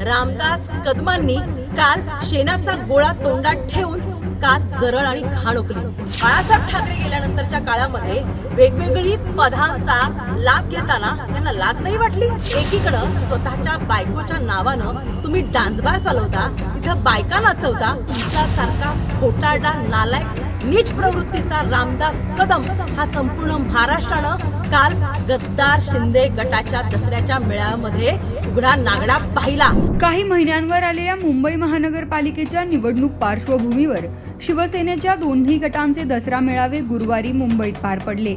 रामदास कदमांनी काल शेणाचा गोळा तोंडात ठेवून काल गरळ आणि घाण ओकली बाळासाहेब ठाकरे गेल्यानंतरच्या काळामध्ये वेगवेगळी पदांचा लाभ घेताना त्यांना लाज नाही वाटली? एकीकडं स्वतःच्या बायकोच्या नावानं तुम्ही डान्स बार चालवता तिथं बायका नाचवता तुमच्यासारखा खोटारडा नालायक नीच प्रवृत्तीचा रामदास कदम हा संपूर्ण महाराष्ट्रानं काल गद्दार शिंदे गटाच्या दसऱ्याच्या मेळाव्यामध्ये उघडा नागडा पाहिला. काही महिन्यांवर आलेल्या मुंबई महानगरपालिकेच्या निवडणूक पार्श्वभूमीवर शिवसेनेच्या दोन्ही गटांचे दसरा मेळावे गुरुवारी मुंबईत पार पडले.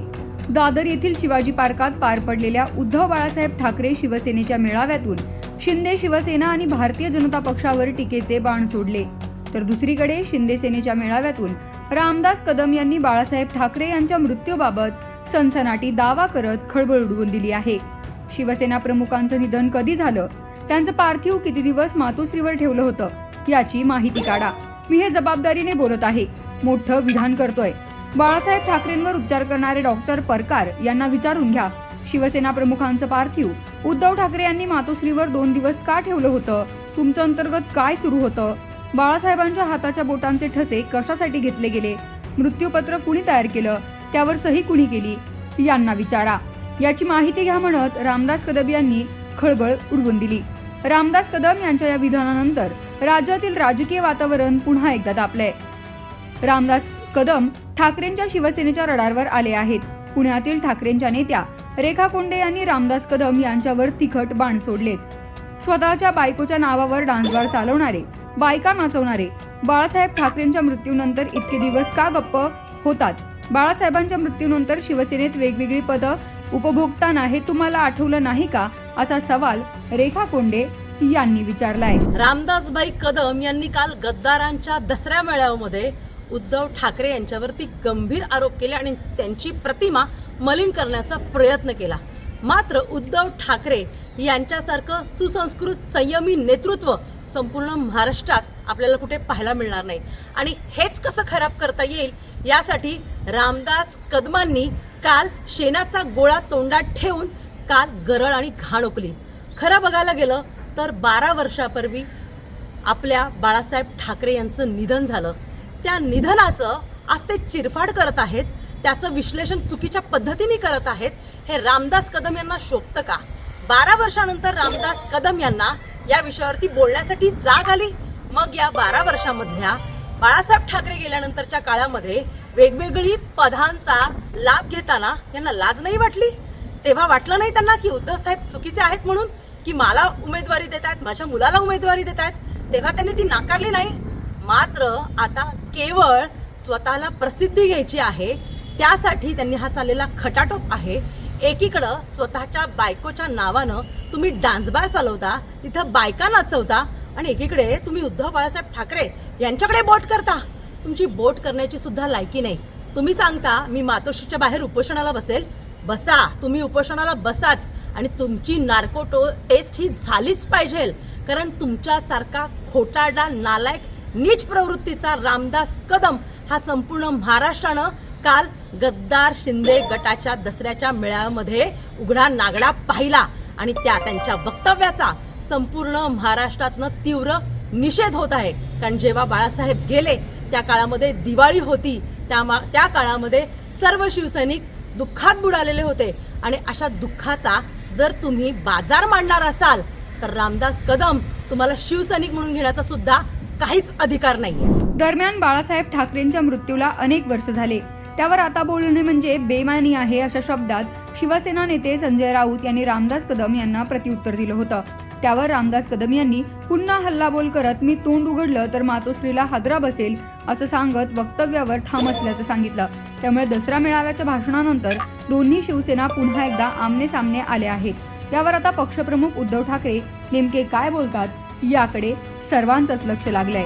दादर येथील शिवाजी पार्कात पार पडलेल्या उद्धव बाळासाहेब ठाकरे शिवसेनेच्या मेळाव्यातून शिंदे शिवसेना आणि भारतीय जनता पक्षावर टीकेचे बाण सोडले. तर दुसरीकडे शिंदे सेनेच्या मेळाव्यातून रामदास कदम यांनी बाळासाहेब ठाकरे यांच्या मृत्यूबाबत सनसनाटी दावा करत खळबळ उडवून दिली आहे. शिवसेना प्रमुखांचं निधन कधी झालं? त्यांचं पार्थिव किती दिवस मातोश्रीवर ठेवलं होतं? याची माहिती काढा. मी हे जबाबदारीने बोलत आहे. मोठं विधान करतोय. बाळासाहेब ठाकरेंवर उपचार करणारे डॉक्टर परकार यांना विचारून घ्या. शिवसेना प्रमुखांचं पार्थिव. उद्धव ठाकरे यांनी मातोश्रीवर दोन दिवस का ठेवलं होतं? तुमचं अंतर्गत काय सुरू होतं? बाळासाहेबांच्या हाताच्या बोटांचे ठसे कशासाठी घेतले गेले? मृत्यूपत्र कुणी तयार केलं? त्यावर सही कुणी केली? यांना विचारा. याची माहिती घ्या म्हणत रामदास कदम यांनी खळबळ उडवून दिली. रामदास कदम यांच्या या विधानानंतर राज्यातील राजकीय वातावरण पुन्हा एकदा तापलंय. रामदास कदम ठाकरेंच्या शिवसेनेच्या रडारवर आले आहेत. पुण्यातील ठाकरेंच्या नेत्या रेखा कोंडे यांनी रामदास कदम यांच्यावर तिखट बाण सोडलेत. स्वतःच्या बायकोच्या नावावर डान्सबार चालवणारे बायका नाचवणारे बाळासाहेब ठाकरेंच्या मृत्यूनंतर इतके दिवस का गप्प होतात? बाळासाहेबांच्या मृत्यूनंतर शिवसेनेत वेगवेगळी पदं उपभोगताना हे तुम्हाला आठवलं नाही का? असा सवाल रेखा कोंडे यांनी विचारलाय. रामदासबाई कदम यांनी काल गद्दारांच्या दसऱ्या मेळाव्यामध्ये उद्धव ठाकरे यांच्यावरती गंभीर आरोप केले आणि त्यांची प्रतिमा मलिन करण्याचा प्रयत्न केला. मात्र उद्धव ठाकरे यांच्यासारखं सुसंस्कृत संयमी नेतृत्व संपूर्ण महाराष्ट्रात आपल्याला कुठे पाहायला मिळणार नाही. आणि हेच कसं खराब करता येईल यासाठी रामदास कदमांनी काल शेणाचा गोळा तोंडात ठेवून काल गरळ आणि घाण उकली. खरं बघायला गेलं तर बारा वर्षापूर्वी आपल्या बाळासाहेब ठाकरे यांचं निधन झालं. त्या निधनाचं आज ते चिरफाड करत आहेत त्याचं विश्लेषण चुकीच्या पद्धतीने करत आहेत हे रामदास कदम यांना शोभतं का? बारा वर्षानंतर रामदास कदम यांना या विषयावरती बोलण्यासाठी जाग आली. मग या बारा वर्षामधल्या बाळासाहेब ठाकरे गेल्यानंतरच्या काळामध्ये वेगवेगळी पदांचा लाभ घेताना यांना लाज नाही वाटली? तेव्हा वाटलं नाही त्यांना की उद्धव साहेब चुकीचे आहेत म्हणून की मला उमेदवारी देत आहेत माझ्या मुलाला उमेदवारी देत आहेत तेव्हा त्यांनी ती नाकारली नाही? मात्र आता केवळ स्वतःला प्रसिद्धी घ्यायची आहे त्यासाठी त्यांनी हा चाललेला खटाटोप आहे. एकीकडं स्वतःच्या बायकोच्या नावानं तुम्ही डान्स बार चालवता तिथं बायका नाचवता आणि एकीकडे तुम्ही उद्धव बाळासाहेब ठाकरे यांच्याकडे बोट करता. तुमची बोट करण्याची सुद्धा लायकी नाही. तुम्ही सांगता मी मातोश्रीच्या बाहेर उपोषणाला बसेल. बसा तुम्ही उपोषणाला बसाच आणि तुमची नार्को टेस्ट ही झालीच पाहिजे कारण तुमच्यासारखा खोटाडा नालायक नीच प्रवृत्तीचा रामदास कदम हा संपूर्ण महाराष्ट्रानं काल गद्दार शिंदे गटाच्या दसऱ्याच्या मेळाव्यामध्ये उघडा नागडा पाहिला. आणि त्या त्यांच्या वक्तव्याचा संपूर्ण महाराष्ट्रातनं तीव्र निषेध होत आहे. कारण जेव्हा बाळासाहेब गेले त्या काळामध्ये दिवाळी होती. त्या त्या काळामध्ये सर्व शिवसैनिक दुःखात बुडालेले होते. आणि अशा दुःखाचा जर तुम्ही बाजार मांडणार असाल तर रामदास कदम तुम्हाला शिवसैनिक म्हणून घेण्याचा सुद्धा काहीच अधिकार नाहीये. दरम्यान बाळासाहेब ठाकरेंच्या मृत्यूला अनेक वर्ष झाले. त्यावर आता बोलणे म्हणजे बेमानी आहे अशा शब्दात शिवसेना नेते संजय राऊत यांनी रामदास कदम यांना प्रत्युत्तर दिलं होतं. त्यावर रामदास कदम यांनी पुन्हा हल्लाबोल करत मी तोंड उघडलं तर मातोश्रीला हादरा बसेल असं सांगत वक्तव्यावर ठाम असल्याचं सांगितलं. त्यामुळे दसरा मेळाव्याच्या भाषणानंतर दोन्ही शिवसेना पुन्हा एकदा आमने सामने आले आहेत. त्यावर आता पक्षप्रमुख उद्धव ठाकरे नेमके काय बोलतात याकडे सर्वांचंच लक्ष लागलंय.